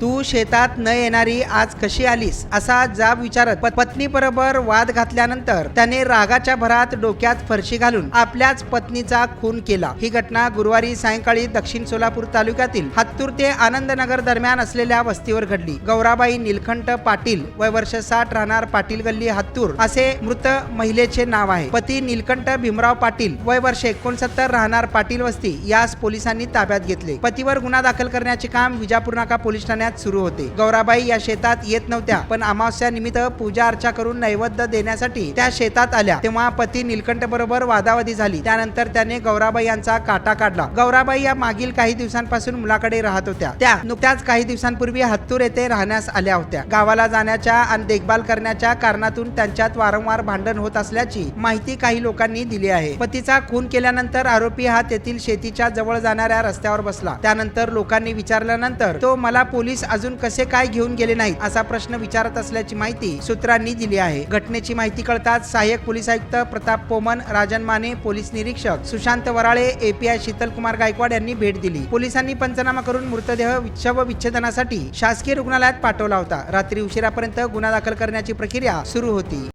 तू शेतात न येणारी आज कशी आलीस? असा जाब विचारत प- पत्नीबरोबर वाद घातल्यानंतर त्याने रागाच्या भरात डोक्यात फरशी घालून आपल्याच पत्नीचा खून केला. ही घटना गुरुवारी सायंकाळी दक्षिण सोलापूर तालुक्यातील हत्तूर ते आनंदनगर दरम्यान असलेल्या वस्तीवर घडली. गौराबाई निलखंठ पाटील वय वर्ष साठ राहणार पाटील गल्ली हत्तूर असे मृत महिलेचे नाव आहे. पती निलकंठ भीमराव पाटील वय वर्ष एकोणसत्तर राहणार पाटील वस्ती यास पोलिसांनी ताब्यात घेतले. पतीवर गुन्हा दाखल करण्याचे काम विजापूर नाका पोलीस ठाण्यात सुरू होते. गौराबाई या शेतात येत नव्हत्या पण अमावस्या निमित्त पूजा अर्चा करून नैवेद्य देण्यासाठी त्या शेतात आल्या. तेव्हा पती नीलकंठ बरोबर वादावादी झाली. त्यानंतर त्याने गौराबाई यांचा काटा काढला. गौराबाई या मागील काही दिवसांपासून मुलाकडे राहत होत्या. त्या नुकत्याच काही दिवसांपूर्वी हत्तूर येथे राहण्यास आल्या होत्या. गावाला जाण्याच्या आणि देखभाल करण्याच्या कारणातून त्यांच्यात वारंवार भांडण होत असल्याची माहिती काही लोकांनी दिली आहे. पतीचा खून केल्यानंतर आरोपी हा तेथील शेतीच्या जवळ जाणाऱ्या रस्त्यावर बसला. त्यानंतर लोकांनी विचारल्यानंतर तो मला पोलीस पोलीस अजून कसे काय घेऊन गेले नाहीत असा प्रश्न विचारत असल्याची माहिती सूत्रांनी दिली आहे. घटनेची माहिती कळताच सहाय्यक पोलीस आयुक्त प्रताप पोमन राजन माने पोलीस निरीक्षक सुशांत वराळे एपीआय शीतल कुमार गायकवाड यांनी भेट दिली. पोलिसांनी पंचनामा करून मृतदेह शव विच्छेदनासाठी शासकीय रुग्णालयात पाठवला होता. रात्री उशिरापर्यंत गुन्हा दाखल करण्याची प्रक्रिया सुरू होती.